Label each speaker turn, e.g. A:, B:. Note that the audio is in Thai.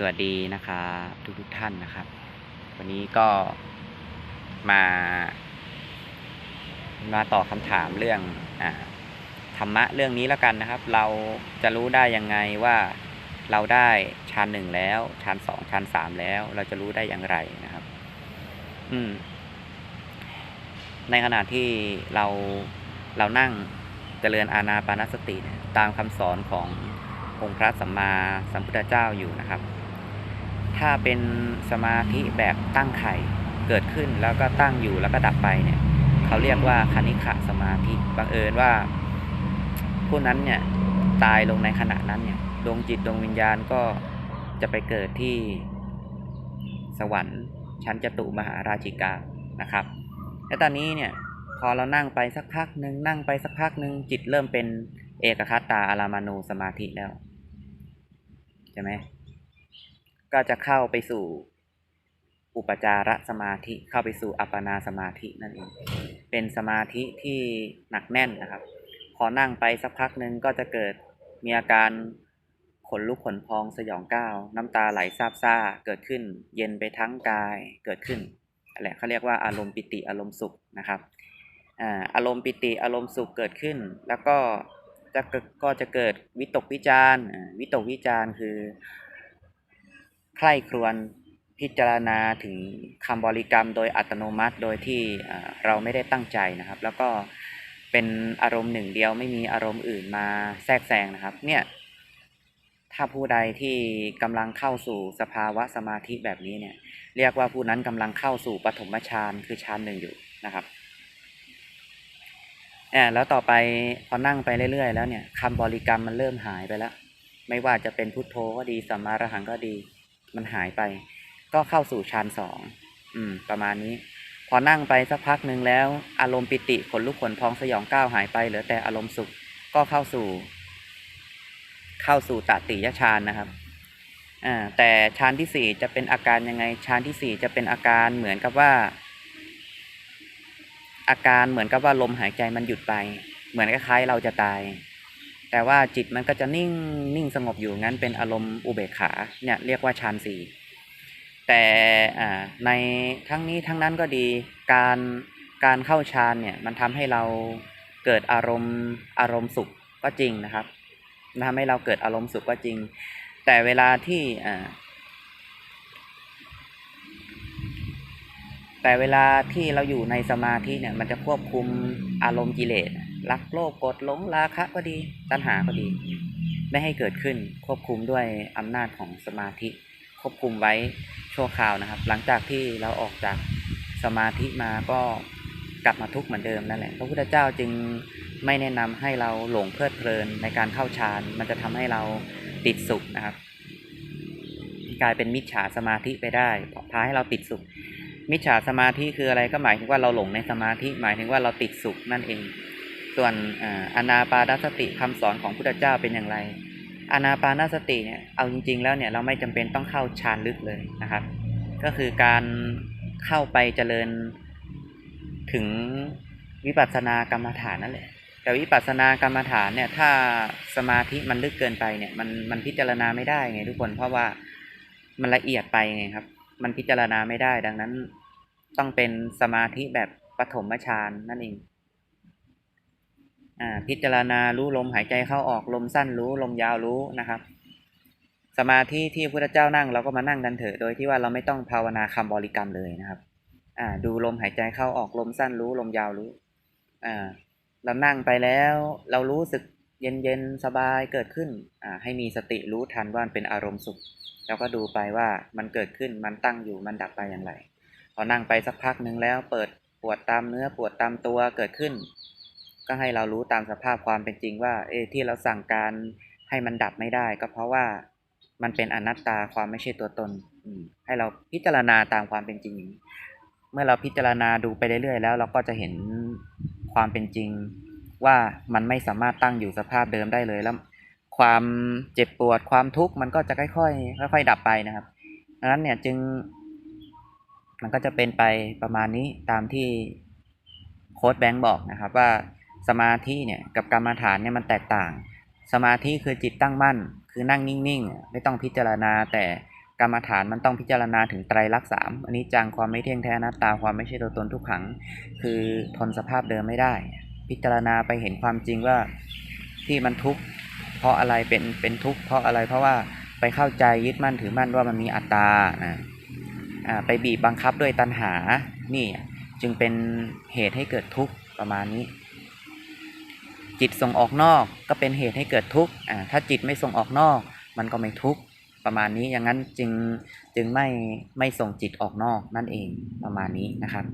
A: สวัสดีนะครับทุกทุกท่านนะครับ วันนี้ก็มา มาตอบคำถามเรื่องอธรรมะเรื่องนี้แล้วกันนะครับ เราจะรู้ได้ยังไงว่าเราได้ชั้นหนึ่งแล้วชั้นสองชั้นสามแล้ว เราจะรู้ได้อย่างไรนะครับ อืม ในขณะที่เราเรานั่งเจริญอาณาปานสติตามคำสอนขององค์พระสัมมาสัมพุทธเจ้าอยู่นะครับ ถ้าเป็นสมาธิแบบตั้งไข่เกิดขึ้นแล้วก็ตั้งอยู่แล้วก็ดับไปเนี่ยเขาเรียกว่าคณิขะสมาธิบังเอิญว่า ผู้นั้นเนี่ยตายลงในขณะนั้นเนี่ยดวงจิตดวงวิญญาณก็จะไปเกิดที่สวรรค์ชั้นจตุมหาราชิกานะครับ และตอนนี้เนี่ยพอเรานั่งไปสักพักหนึ่งนั่งไปสักพักหนึ่งจิตเริ่มเป็นเอกคตาอารามานูสมาธิแล้วใช่ไหม ก็จะเข้าไปสู่อุปจารสมาธิเข้าไปสู่อัปปนาสมาธินั่นเอง เป็นสมาธิที่หนักแน่นนะครับ พอนั่งไปสักพักหนึ่งก็จะเกิดมีอาการขนลุกขนพองสยองก้าว น้ำตาไหลซาบซ่าเกิดขึ้น เย็นไปทั้งกายเกิดขึ้นนั่นแหละเขาเรียกว่าอารมณ์ปิติอารมณ์สุขนะครับอารมณ์ปิติอารมณ์สุขเกิดขึ้น แล้วก็จะก็จะเกิดวิตกวิจารวิตกวิจารคือ ใคร่ครวญพิจารณาถึงคำบริกรรมโดยอัตโนมัติ โดยที่เราไม่ได้ตั้งใจนะครับ แล้วก็เป็นอารมณ์หนึ่งเดียวไม่มีอารมณ์อื่นมาแทรกแซงนะครับ เนี่ย ถ้าผู้ใดที่กำลังเข้าสู่สภาวะสมาธิแบบนี้เนี่ย เรียกว่าผู้นั้นกำลังเข้าสู่ปฐมฌานคือฌานหนึ่งอยู่นะครับอ่าแล้วต่อไปพอนั่งไปเรื่อยๆ แล้วเนี่ยคำบริกรรมมันเริ่มหายไปแล้ว ไม่ว่าจะเป็นพุทโธก็ดีสัมมาอรหังก็ดี มันหายไป ก็เข้าสู่ฌานสองอืม ประมาณนี้ พอนั่งไปสักพักหนึ่งแล้ว อารมณ์ปิติขนลุกขนพองสยองก้าวหายไปเหลือแต่อารมณ์สุขก็เข้าสู่ เข้าสู่ตติยฌานนะครับอ่าแต่ฌานที่สี่จะเป็นอาการยังไงฌานที่สี่จะเป็นอาการเหมือนกับว่า อาการเหมือนกับว่าลมหายใจมันหยุดไป เหมือนคล้ายๆเราจะตาย แต่ว่าจิตมันก็จะนิ่งนิ่งสงบอยู่งั้นเป็นอารมณ์อุเบกขาเนี่ยเรียกว่าฌานสี่แต่ในทั้งนี้ทั้งนั้นก็ดีการการเข้าฌานเนี่ยมันทำให้เราเกิดอารมณ์อารมณ์สุขก็จริงนะครับทำให้เราเกิดอารมณ์สุขก็จริง แต่เวลาที่แต่เวลาที่เราอยู่ในสมาธิเนี่ยมันจะควบคุมอารมณ์กิเลส รักโลภโกรธหลงราคะก็ดีตัณหาก็ดี ไม่ให้เกิดขึ้นควบคุมด้วยอำนาจของสมาธิควบคุมไว้ชั่วคราวนะครับ หลังจากที่เราออกจากสมาธิมาก็กลับมาทุกข์เหมือนเดิมนั่นแหละพระพุทธเจ้าจึงไม่แนะนำให้เราหลงเพลิดเพลินในการเข้าฌานมันจะทำให้เราติดสุขนะครับ กลายเป็นมิจฉาสมาธิไปได้พาให้เราติดสุข มิจฉาสมาธิคืออะไรก็หมายถึงว่าเราหลงในสมาธิหมายถึงว่าเราติดสุขนั่นเอง ส่วนอานาปานสติคำสอนของพุทธเจ้าเป็นอย่างไรอานาปานสติเนี่ยเอาจริง ๆ แล้วเนี่ยเราไม่จำเป็นต้องเข้าฌานลึกเลยนะครับ ก็คือการเข้าไปเจริญถึงวิปัสสนากรรมฐานนั่นแหละแต่วิปัสสนากรรมฐานเนี่ยถ้าสมาธิมันลึกเกินไปเนี่ยมันมันพิจารณาไม่ได้ไงทุกคนเพราะว่ามันละเอียดไปไงครับ มันพิจารณาไม่ได้ดังนั้นต้องเป็นสมาธิแบบปฐมฌานนั่นเอง พิจารณารู้ลมหายใจเข้าออกลมสั้นรู้ลมยาวรู้นะครับ สมาธิที่พระพุทธเจ้านั่งเราก็มานั่งกันเถอะโดยที่ว่าเราไม่ต้องภาวนาคำบริกรรมเลยนะครับอ่าดูลมหายใจเข้าออกลมสั้นรู้ลมยาวรู้อ่าเรานั่งไปแล้วเรารู้สึกเย็นเย็นๆสบายเกิดขึ้นอ่าให้มีสติรู้ทันว่ามันเป็นอารมณ์สุขแล้วก็ดูไปว่ามันเกิดขึ้นมันตั้งอยู่มันดับไปอย่างไร พอนั่งไปสักพักหนึ่งแล้วเปิดปวดตามเนื้อปวดตามตัวเกิดขึ้น ก็ให้เรารู้ตามสภาพความเป็นจริงว่าเออที่เราสั่งการให้มันดับไม่ได้ ก็เพราะว่ามันเป็นอนัตตาความไม่ใช่ตัวตนให้เราพิจารณาตามความเป็นจริง เมื่อเราพิจารณาดูไปเรื่อยๆแล้ว เราก็จะเห็นความเป็นจริงว่ามันไม่สามารถตั้งอยู่สภาพเดิมได้เลยแล้ว ความเจ็บปวดความทุกข์มันก็จะค่อยๆค่อยๆดับไปนะครับดังนั้นเนี่ยจึง มันก็จะเป็นไปประมาณนี้ตามที่โค้ดแบงค์บอกนะครับว่า สมาธิเนี่ยกับกรรมฐานเนี่ยมันแตกต่าง สมาธิคือจิตตั้งมั่น คือนั่งนิ่งๆ ไม่ต้องพิจารณา แต่กรรมฐานมันต้องพิจารณาถึงไตรลักษณ์สามอันนี้จังความไม่เที่ยงแท้นัตตาความไม่ใช่ตัวตนทุกขัง คือทนสภาพเดิมไม่ได้ พิจารณาไปเห็นความจริงว่าที่มันทุกข์เพราะอะไรเป็นเป็นทุกข์เพราะอะไรเพราะว่าไปเข้าใจยึดมั่นถือมั่นว่ามันมีอัตตานะอ่าไปบีบบังคับด้วยตัณหานี่จึงเป็นเหตุให้เกิดทุกข์ประมาณนี้ จิตส่งออกนอกก็เป็นเหตุให้เกิดทุกข์อ่าถ้าจิตไม่ส่งออกนอก มันก็ไม่ทุกข์ประมาณนี้อย่างนั้นจึงจึงไม่ไม่ส่งจิตออกนอกนั่นเองประมาณนี้นะครับ